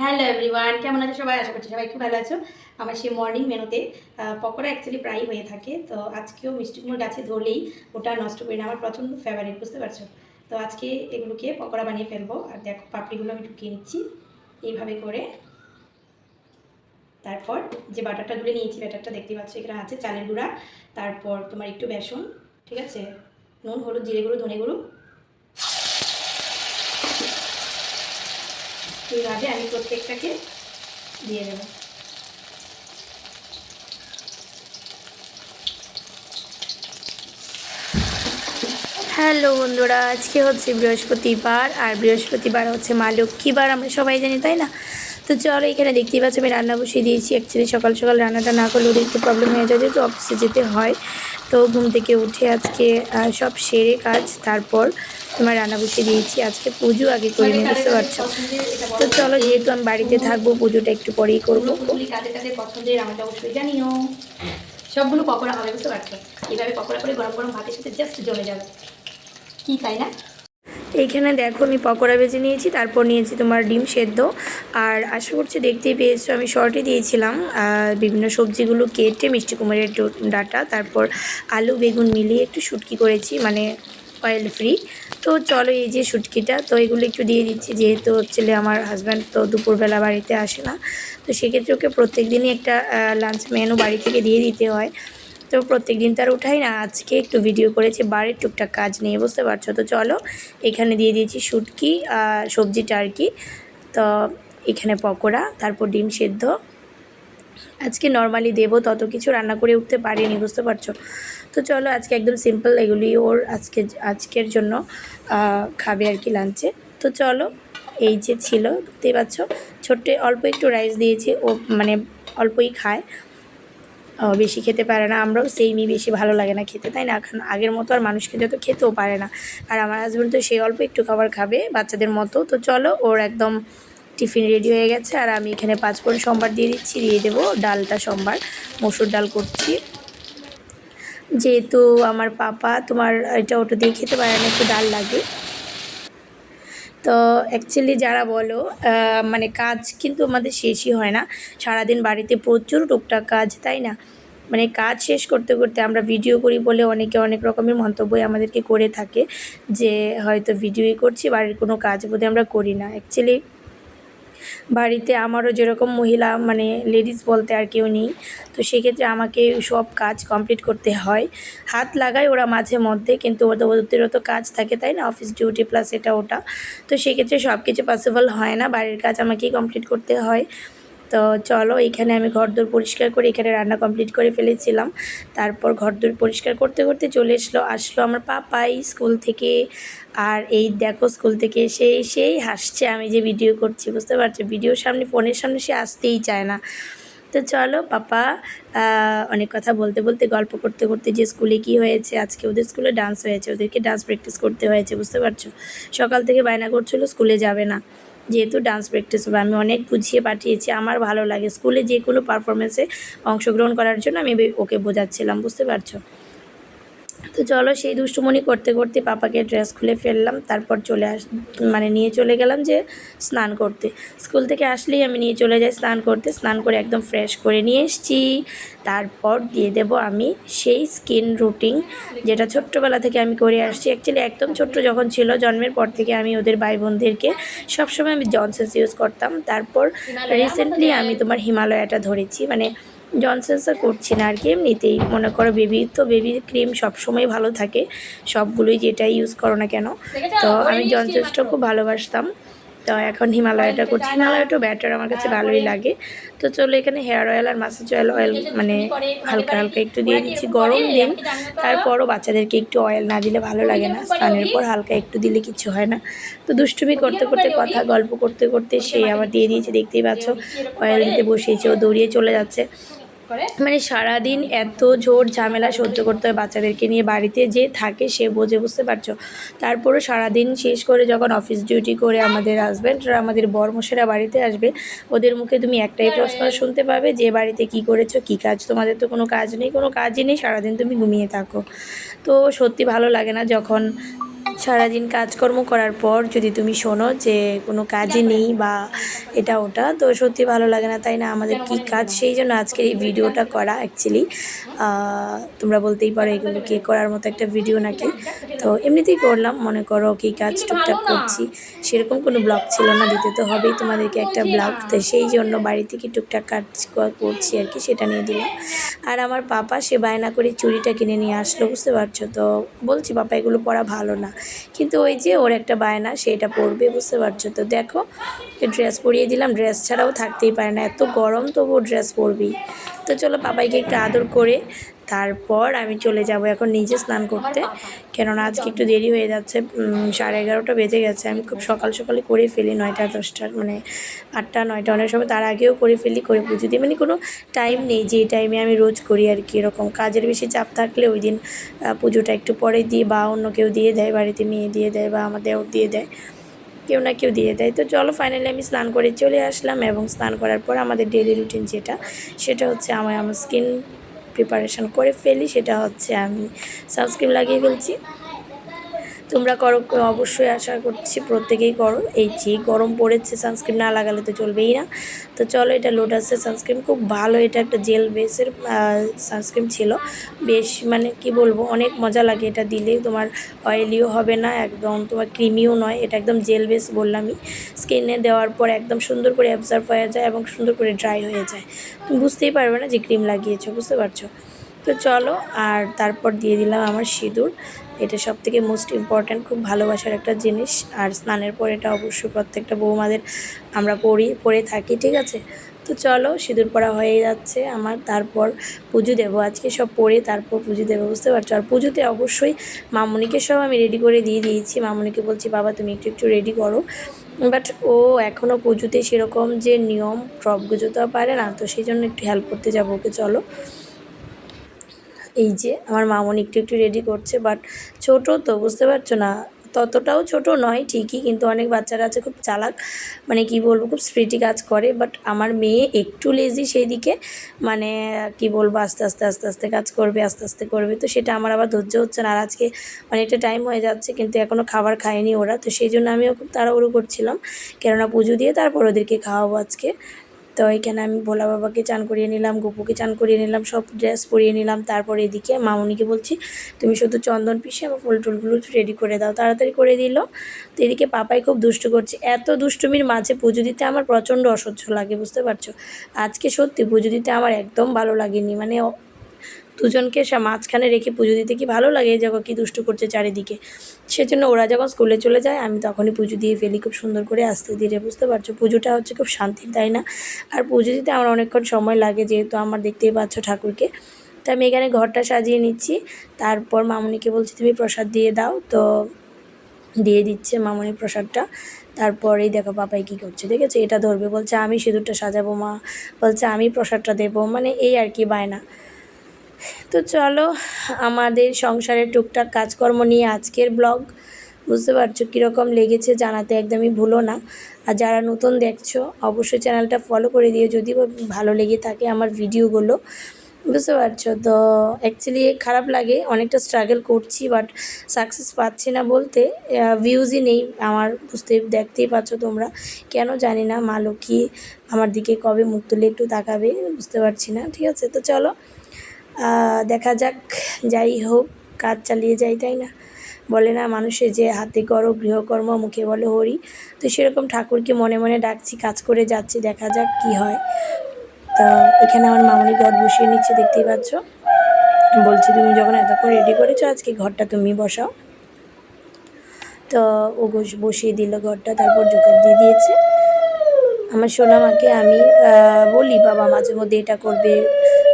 Hello everyone কেমন আছো সবাই? আশা করছি সবাই খুব ভালো আছো। আমার সেই মর্নিং মেনুতে পকোড়া অ্যাকচুয়ালি প্রায়ই হয়ে থাকে। তো আজকেও মিষ্টি কুমড়োর গাছে ধরলেই ওটা নষ্ট করি না। আমার প্রচণ্ড ফেভারিট বুঝতে পারছ? তো আজকে এগুলোকে পকোড়া বানিয়ে ফেলব। আর দেখো, পাপড়িগুলো আমি ঢুকিয়ে নিচ্ছি। এইভাবে করে। তারপর যে বাটারটা গুলে নিয়েছি, ব্যাটারটা দেখতে পাচ্ছ এখানে আছে, চালের গুঁড়া। তারপর তোমার একটু বেসন, ঠিক আছে? নুন, হলুদ, জিরে গুঁড়ো, ধনে গুঁড়ো। এইভাবে আমি প্রত্যেকটাকে দিয়ে দেবো। হ্যালো বন্ধুরা, আজকে হচ্ছে বৃহস্পতিবার, আর বৃহস্পতিবার হচ্ছে মা লক্ষ্মীবার, আমরা সবাই জানি, তাই না? তো চলো এখানে দেখতেই পাচ্ছ, আমি রান্না বসিয়ে দিয়েছি। অ্যাকচুয়ালি সকাল সকাল রান্নাটা না করলে ওদের একটু প্রবলেম হয়ে যায়, যেহেতু অফিসে যেতে হয়। তো ঘুম থেকে উঠে আজকে সব সেরে কাজ, তারপর তোমার রান্না বসিয়ে দিয়েছি। আজকে পুজো আগে করে নিয়ে, বুঝতে পারছ? তো চলো, যেহেতু আমি বাড়িতে থাকব, পুজোটা একটু পরেই করব। জানিও। সবগুলো পকোড়া হবে, বুঝতে পারছ? এইভাবে পকোড়া করে গরম গরম ভাতের সাথে জাস্ট জমে যাবে। কি তাই না? এইখানে দেখো, আমি পকোড়া বেজে নিয়েছি, তারপর নিয়েছি তোমার ডিম সেদ্ধ। আর আশা করছি দেখতেই পেয়েছ, আমি শর্টে দিয়েছিলাম বিভিন্ন সবজিগুলো কেটে মিষ্টি কুমারের ডাটা, তারপর আলু, বেগুন মিলিয়ে একটু শুটকি করেছি। মানে অয়েল ফ্রি তো চলো এই যে শুটকিটা তো এগুলো একটু দিয়ে দিচ্ছি, যেহেতু হচ্ছে আমার হাজব্যান্ড তো দুপুরবেলা বাড়িতে আসে না। তো সেক্ষেত্রে ওকে প্রত্যেক দিনই একটা লাঞ্চ মেনু বাড়ি থেকে দিয়ে দিতে হয়। তো প্রত্যেক দিন তার উঠাই না, আজকে একটু ভিডিও করেছি, বাড়ির টুকটাক কাজ নিয়ে বুঝতে পারছ? তো চলো, এখানে দিয়ে দিয়েছি শুটকি আর সবজিটা আর কি তো এখানে পকোড়া, তারপর ডিম সেদ্ধ আজকে নর্মালি দেবো, তত কিছু রান্না করে উঠতে পারিনি, বুঝতে পারছ? তো চলো আজকে একদম সিম্পল এগুলি ওর আজকে, আজকের জন্য খাবে আর কি লাঞ্চে তো চলো, এই যে ছিল দেখতেই পাচ্ছ? ছোট্ট অল্প একটু রাইস দিয়েছি, ও মানে অল্পই খায়। বেশি খেতে পারে না, আমরাও সেইমই বেশি ভালো লাগে না খেতে, তাই না? এখন আগের মতো আর মানুষ খেতে তো খেতেও পারে না। আর আমার হাজব্যান্ড তো সেই অল্প একটু খাবার খাবে বাচ্চাদের মতো। তো চলো, ওর একদম টিফিন রেডি হয়ে গেছে আর আমি এখানে পাঁচফোড়ন সোমবার দিয়ে দিচ্ছি, দিয়ে দেবো ডালটা সোমবার, মসুর ডাল করছি। যেহেতু আমার পাপা তোমার এটা ওটা দিয়ে খেতে পারে না, একটু ডাল লাগে। তো অ্যাকচুয়ালি যারা বলো মানে কাজ কিন্তু আমাদের শেষই হয় না। সারাদিন বাড়িতে প্রচুর টুকটাক কাজ, তাই না? মানে কাজ শেষ করতে করতে আমরা ভিডিও করি বলে অনেকে অনেক রকমের মন্তব্যই আমাদেরকে করে থাকে যে হয়তো ভিডিওই করছি, বাড়ির কোনো কাজ বোধহয় আমরা করি না। অ্যাকচুয়ালি বাড়িতে আমারও যেরকম মহিলা মানে লেডিস বলতে আর কেউ নেই। তো সেক্ষেত্রে আমাকে সব কাজ কমপ্লিট করতে হয়। হাত লাগায় ওরা মাঝে মধ্যে, কিন্তু ওদের ওদেরও তো কাজ থাকে, তাই না? অফিস ডিউটি প্লাস এটা ওটা। তো সেক্ষেত্রে সব কিছু পসিবল হয় না। বাড়ির কাজ আমাকেই কমপ্লিট করতে হয়। তো চলো, এখানে আমি ঘরদোর পরিষ্কার করে এখানে রান্না কমপ্লিট করে ফেলেছিলাম। তারপর ঘরদোর পরিষ্কার করতে করতে চলে এসলো, আসলো আমার পাপাই স্কুল থেকে। আর এই দেখো, স্কুল থেকে এসে সেই হাসছে, আমি যে ভিডিও করছি, বুঝতে পারছ? ভিডিওর সামনে ফোনের সামনে সে আসতেই চায় না। তো চলো, পাপা অনেক কথা বলতে বলতে, গল্প করতে করতে যে স্কুলে কি হয়েছে, আজকে ওদের স্কুলে ডান্স হয়েছে, ওদেরকে ডান্স প্র্যাকটিস করতে হয়েছে, বুঝতে পারছ? সকাল থেকে বায়না করছিল, স্কুলে যাবে না। যেহেতু ডান্স প্র্যাকটিস হবে, আমি অনেক বুঝিয়ে পাঠিয়েছি, আমার ভালো লাগে। স্কুলে যে কোনো পারফরমেন্সে অংশগ্রহণ করার জন্য আমি ওকে বোঝাচ্ছিলাম, বুঝতে পারছ? তো চলো সেই দুষ্টুমনি করতে করতে পাপাকে ড্রেস খুলে ফেললাম তারপর চলে আস মানে নিয়ে চলে গেলাম যে স্নান করতে। স্কুল থেকে আসলেই আমি নিয়ে চলে যাই স্নান করতে স্নান করে একদম ফ্রেশ করে নিয়ে এসেছি। তারপর দিয়ে দেব আমি সেই স্কিন রুটিন যেটা ছোট্টবেলা থেকে আমি করে আসছি। অ্যাকচুয়ালি একদম ছোট্ট যখন ছিল জন্মের পর থেকে আমি ওদের ভাই বোনদেরকে সবসময় আমি জনসেন্স ইউজ করতাম। তারপর রিসেন্টলি আমি তোমার হিমালয়াটা ধরেছি মানে জনসেন্সটা করছি না আর কি এমনিতেই। মনে করো বেবি তো বেবি ক্রিম সবসময় ভালো থাকে। সবগুলোই যেটাই ইউজ করো না কেন। তো আমি জনসেন্সটা খুব ভালোবাসতাম। তো এখন হিমালয়টা করছি। হিমালয়টা ব্যাটার আমার কাছে ভালোই লাগে। তো চলো এখানে হেয়ার অয়েল আর মাসাজ অয়েল অয়েল মানে হালকা হালকা একটু দিয়ে দিচ্ছি। গরম দিন। তারপরও বাচ্চাদেরকে একটু অয়েল না দিলে ভালো লাগে না। স্নানের পর হালকা একটু দিলে কিছু হয় না। তো দুষ্টুমি করতে করতে কথা গল্প করতে করতে সে আবার দিয়ে দিয়েছে দেখতেই পাচ্ছ। অয়েল দিতে বসিয়েছে ও দৌড়িয়ে চলে যাচ্ছে। মানে সারাদিন এত ঝোর ঝামেলা সহ্য করতে হয় বাচ্চাদেরকে নিয়ে বাড়িতে যে থাকে সে বোঝে বুঝতে পারছ? তারপরে সারাদিন শেষ করে যখন অফিস ডিউটি করে আমাদের হাজব্যান্ডরা আমাদের বরমশেরা বাড়িতে আসবে ওদের মুখে তুমি একটাই প্রশ্ন শুনতে পাবে যে বাড়িতে কি করেছ? কি কাজ? তোমাদের তো কোনো কাজ নেই কোনো কাজই নেই সারাদিন তুমি ঘুমিয়ে থাকো। তো সত্যি ভালো লাগে না যখন সারাদিন কাজকর্ম করার পর যদি তুমি শোনো যে কোনো কাজই নেই বা এটা ওটা তো সত্যি ভালো লাগে না তাই না? আমাদের কি কাজ? সেই জন্য আজকের এই ভিডিওটা করা অ্যাকচুয়ালি তোমরা বলতেই পারো এগুলো কে করার মতো একটা ভিডিও নাকি। তো এমনিতেই করলাম মনে করো কি কাজ টুকটাক করছি। সেরকম কোনো ব্লগ ছিল না দিতে তো হবেই তোমাদেরকে একটা ব্লগ। তো সেই জন্য বাড়ি থেকে টুকটাক কাজ করছি আর কি সেটা নিয়ে দিলাম। আর আমার পাপা সে বায়না করে চুরিটা কিনে নিয়ে আসলো বুঝতে পারছ? তো বলছি পাপা এগুলো পরা ভালো না। কিন্তু ওই যে ওর একটা বায়না, সেটা পরবে, বুঝতে পারছ? তো দেখো ড্রেস পরিয়ে দিলাম ড্রেস ছাড়াও থাকতেই পারে না। এত গরম, তবুও ড্রেস পরবি তো চলো, বাবাইকে একটু আদর করে তারপর আমি চলে যাব এখন নিজে স্নান করতে। কেননা আজকে একটু দেরি হয়ে যাচ্ছে সাড়ে এগারোটা বেজে গেছে। আমি খুব সকাল সকালে করে ফেলি, নয়টা দশটার মানে আটটা, নয়টা অনেক সময় তার আগেও করে ফেলি, করে পুজো দিই। মানে কোনো টাইম নেই যে টাইমে আমি রোজ করি আর কি, এরকম কাজের বেশি চাপ থাকলে ওই দিন পুজোটা একটু পরে দিই বা অন্য কেউ দিয়ে দেয়, বাড়িতে মেয়ে দিয়ে দেয় বা আমাদেরও দিয়ে দেয়, কেউ না কেউ দিয়ে দেয়। তো চলো ফাইনালি আমি স্নান করে চলে আসলাম এবং স্নান করার পর আমাদের ডেলি রুটিন যেটা, সেটা হচ্ছে আমার আমার স্কিন প্রিপারেশন করে ফেলি সেটা হচ্ছে আমি সানস্ক্রিন লাগিয়ে ফেলছি। তোমরা করো অবশ্যই আশা করছি প্রত্যেকেই করো। এই যে গরম পড়েছে, সানস্ক্রিন না লাগালে তো চলবেই না। তো চলো, এটা লোটাসের সানস্ক্রিন। খুব ভালো এটা একটা জেল বেসের সানস্ক্রিন ছিল। বেশ মানে কি বলব, অনেক মজা লাগে এটা দিলে। তোমার অয়েলিও হবে না, একদম তোমার ক্রিমিও নয়। এটা একদম জেল বেস বললামই। স্কিনে দেওয়ার পর একদম সুন্দর করে অ্যাবজর্ব হয়ে যায় এবং সুন্দর করে ড্রাই হয়ে যায়। তুমি বুঝতেই পারবে না যে ক্রিম লাগিয়েছো, বুঝতে পারছ? তো চলো, আর তারপর দিয়ে দিলাম আমার সিঁদুর। এটা সব থেকে মোস্ট ইম্পর্ট্যান্ট খুব ভালোবাসার একটা জিনিস। আর স্নানের পর এটা অবশ্যই প্রত্যেকটা বৌমাদের আমরা পড়ি পরে থাকি, ঠিক আছে? তো চলো, সিঁদুর পরা হয়ে যাচ্ছে আমার। তারপর পুজো দেবো, আজকে সব পরে তারপর পুজো দেবো, বুঝতে পারছ? আর পুজোতে অবশ্যই মামুনিকে সব আমি রেডি করে দিয়ে দিয়েছি। মামুনিকে বলছি, বাবা, তুমি একটু একটু রেডি করো। বাট ও এখনও পুজোতে সেরকম যে নিয়ম ফ্রক গুজোতেও পারে না। তো সেই জন্য একটু হেল্প করতে যাব ওকে, চলো। এই যে আমার মামনি একটু একটু রেডি করছে বাট ছোট তো, বুঝতে পারছ না? ততটাও ছোট নয়, ঠিকই, কিন্তু অনেক বাচ্চারা আছে, খুব চালাক মানে কি বলব, খুব স্প্রিটি কাজ করে বাট আমার মেয়ে একটু লেজি সেই দিকে মানে কি বলব, আস্তে আস্তে আস্তে আস্তে কাজ করবে, আস্তে আস্তে করবে, তো সেটা আমার আবার ধৈর্য হচ্ছে না। আর আজকে অনেকটা টাইম হয়ে যাচ্ছে, কিন্তু এখনও খাবার খায়নি ওরা, তো সেই জন্য আমিও খুব তাড়াহুড়ো করছিলাম, কেননা পুজো দিয়ে তারপর ওদেরকে খাওয়াবো আজকে। তো এখানে আমি ভোলা বাবাকে চান করিয়ে নিলাম, গোপুকে চান করিয়ে নিলাম, সব ড্রেস পরিয়ে নিলাম। তারপর এদিকে মামুনিকে বলছি, তুমি শুধু চন্দন পিষে আমার ফুল টুলগুলো রেডি করে দাও, তাড়াতাড়ি করে দিল। তো এদিকে পাপাই খুব দুষ্টু করছে। এত দুষ্টুমির মাঝে পুজো দিতে আমার প্রচণ্ড অসহ্য লাগে, বুঝতে পারছ? আজকে সত্যি পুজো দিতে আমার একদম ভালো লাগেনি মানে দুজনকে মাঝখানে রেখে পুজো দিতে কি ভালো লাগে দেখো কি দুষ্টু করছে চারিদিকে? সেজন্য ওরা যখন স্কুলে চলে যায়, আমি তখনই পুজো দিয়ে ফেলি, খুব সুন্দর করে আস্তে ধীরে, বুঝতে পারছ? পুজোটা হচ্ছে খুব শান্তির, তাই না? আর পুজো দিতে আমার অনেকক্ষণ সময় লাগে, যেহেতু আমার দেখতেই পাচ্ছ ঠাকুরকে। তো আমি এখানে ঘরটা সাজিয়ে নিচ্ছি। তারপর মামুনিকে বলছি, তুমি প্রসাদ দিয়ে দাও। তো দিয়ে দিচ্ছে মামনি প্রসাদটা। তারপরেই দেখো পাপাই কী করছে, দেখেছ? এটা ধরবে, বলছে, আমি সিঁদুরটা সাজাবো মা। বলছে, আমি প্রসাদটা দেবো। মানে এই আর কি বায়না। তো চলো, আমাদের সংসারের টুকটাক কাজকর্ম নিয়ে আজকের ব্লগ। বুঝতে পারছ কীরকম লেগেছে জানাতে একদমই ভুলো না। আর যারা নতুন দেখছ, অবশ্যই চ্যানেলটা ফলো করে দিও যদি ভালো লেগে থাকে আমার ভিডিওগুলো। বুঝতে পারছ? তো অ্যাকচুয়ালি খারাপ লাগে, অনেকটা স্ট্রাগল করছি বাট সাকসেস পাচ্ছি না বলতে ভিউজই নেই আমার, বুঝতে, দেখতেই পাচ্ছ তোমরা। কেন জানি না, মা লক্ষ্মী আমার দিকে কবে মুখ তুলে একটু তাকাবে, বুঝতে পারছি না, ঠিক আছে? তো চলো দেখা যাক, যাই হোক, কাজ চালিয়ে যাই, তাই না? বলে না, মানুষের যে হাতে করো, গৃহকর্ম, মুখে বলে হরি। তো সেরকম ঠাকুরকে মনে মনে ডাকছি, কাজ করে যাচ্ছি, দেখা যাক কি হয়। তা এখানে আমার মামনি ঘর বসিয়ে নিচ্ছে, দেখতেই পাচ্ছ? বলছি, তুমি যখন এতক্ষণ রেডি করেছ, আজকে ঘরটা তুমি বসাও। তো ও বস- বসিয়ে দিল ঘরটা, তারপর জোকার দিয়ে দিয়েছে। আমার সোনামাকে আমি বলি, বাবা মাঝে মধ্যে এটা করবে।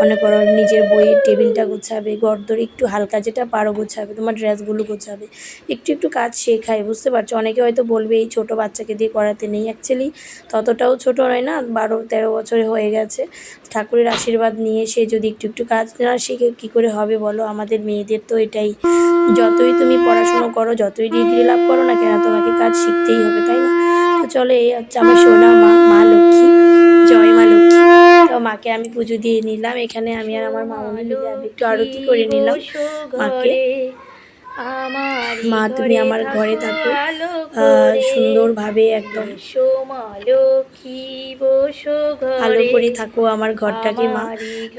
মনে করো নিজের বইয়ের টেবিলটা গোছাবে গর্দর একটু হালকা যেটা পারো গোছাবে, তোমার ড্রেসগুলো গোছাবে, একটু একটু কাজ শেখায়, বুঝতে পারছ? অনেকে হয়তো বলবে এই ছোটো বাচ্চাকে দিয়ে করাতে নেই। অ্যাকচুয়ালি ততটাও ছোটো নয় না, বারো, তেরো বছরে হয়ে গেছে। ঠাকুরের আশীর্বাদ নিয়ে সে যদি একটু একটু কাজ না শিখে, কী করে হবে বলো? আমাদের মেয়েদের তো এটাই। যতই তুমি পড়াশুনো করো, যতই ডিগ্রি লাভ করো না কেন, তোমাকে কাজ শিখতেই হবে, তাই না? তো চলো, এই হচ্ছে আমার সোনা মা মা লক্ষ্মী। মাকে আমি পুজো দিয়ে নিলাম। এখানে আমি আর আমার মামা মিলে একটু আরতি করে নিলাম। মাকে মা, তুমি আমার ঘরে থাকো। সুন্দরভাবে একদম ভালো করে থাকো আমার ঘরটাকে মা।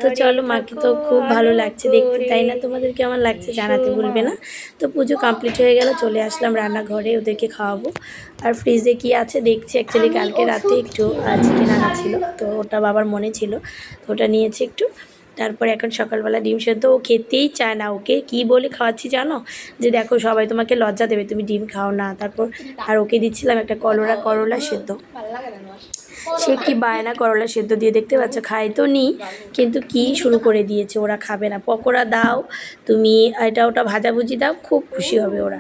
তো চলো মাকে তো খুব ভালো লাগছে দেখতে তাই না? করে। তোমাদের কেমন লাগছে জানাতে ভুলবে না। তো পুজো কমপ্লিট হয়ে গেল চলে আসলাম রান্নাঘরে ওদেরকে খাওয়াবো। আর ফ্রিজে কি আছে? দেখছি অ্যাকচুয়ালি কালকে রাতে একটু চিকেন আনা ছিল তো ওটা বাবার মনে ছিল তো ওটা নিয়েছি একটু। তারপরে এখন সকালবেলা ডিম সেদ্ধ, ও খেতেই চায় না ওকে। কি বলে খাওয়াচ্ছি জানো? যে দেখো, সবাই তোমাকে লজ্জা দেবে, তুমি ডিম খাও না। তারপর আর ওকে দিচ্ছিলাম একটা কলরা করলা সেদ্ধ। সে কি বায়না করলা সেদ্ধ দিয়ে দেখতে পাচ্ছ? খাই তো নি, কিন্তু কি শুরু করে দিয়েছে? ওরা খাবে না। পকোড়া দাও, তুমি এটা ওটা ভাজাভুজি দাও, খুব খুশি হবে ওরা।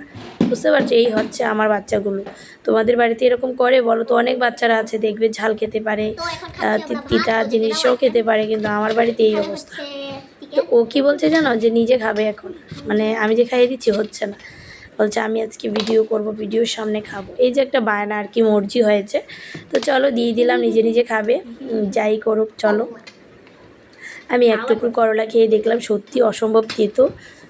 বুঝতে পারছ? এই হচ্ছে আমার বাচ্চাগুলো। তোমাদের বাড়িতে এরকম করে? বলো তো অনেক বাচ্চারা আছে দেখবে ঝাল খেতে পারে তিতা জিনিসও খেতে পারে কিন্তু আমার বাড়িতে এই অবস্থা। তো ও কি বলছে জানো? যে নিজে খাবে এখন। মানে আমি যে খাইয়ে দিচ্ছি হচ্ছে না। বলছে আমি আজকে ভিডিও করব ভিডিওর সামনে খাব। এই যে একটা বায়না আর কি মর্জি হয়েছে। তো চলো দিয়ে দিলাম নিজে নিজে খাবে। যাই করুক চলো। আমি একটুকু করলা খেয়ে দেখলাম সত্যি অসম্ভব তেতো।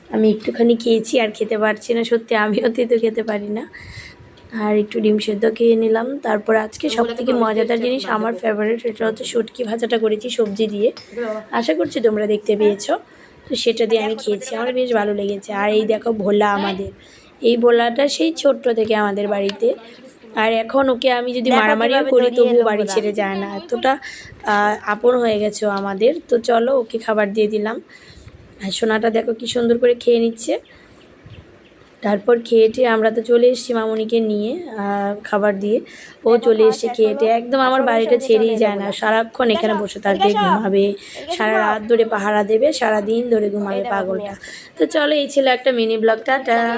আমি একটুখানি খেয়েছি আর খেতে পারছি না সত্যি আমিও তেতো খেতে পারি না। আর একটু ডিম সেদ্ধ খেয়ে নিলাম। তারপর আজকে সব থেকে মজাদার জিনিস আমার ফেভারিট সেটা হচ্ছে শুটকি ভাজাটা করেছি সবজি দিয়ে। আশা করছি তোমরা দেখতে পেয়েছ। তো সেটা দিয়ে আমি খেয়েছি আমার বেশ ভালো লেগেছে। আর এই দেখো ভোলা আমাদের। এই ভোলাটা সেই ছোট্ট থেকে আমাদের বাড়িতে। আর এখন ওকে আমি যদি মারামারিও করি তবুও বাড়ি ছেড়ে যায় না। এতটা আপন হয়ে গেছে আমাদের। তো চলো ওকে খাবার দিয়ে দিলাম। আর সোনাটা দেখো কি সুন্দর করে খেয়ে নিচ্ছে। তারপর খেয়েটে টেয়ে আমরা তো চলে এসেছি মামনিকে নিয়ে খাবার দিয়ে। ও চলে এসছে খেয়েটে। টেয়ে একদম আমার বাড়িটা ছেড়েই যায় না। সারাক্ষণ এখানে বসে থাকবে ঘুমাবে। সারা রাত ধরে পাহারা দেবে সারা দিন ধরে ঘুমাবে পাগলটা। তো চলো এই ছিল একটা মিনি ব্লগটা টাটা।